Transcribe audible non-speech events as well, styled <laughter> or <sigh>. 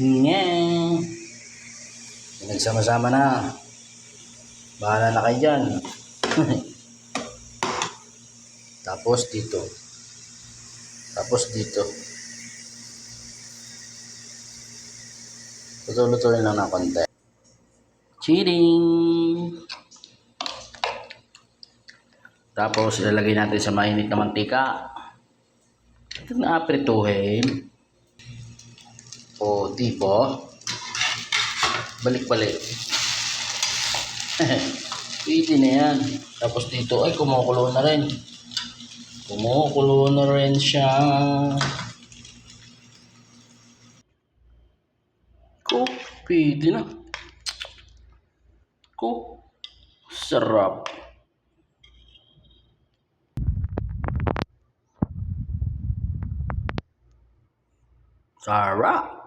Nga. Nagsama-sama na. Bahala na kayo dyan. <laughs> Tapos dito. Tapos dito. Luto-lutuin lang ng konti. Cheating! Tapos ilalagay natin sa mainit na mantika. Ito na aprituhin. O, di ba? Balik-balik. Pwede <laughs> na yan. Tapos dito, ay kumukulo na rin. Kumukulo na rin siya. Ko, pwede na. Ko, sarap. Sarap.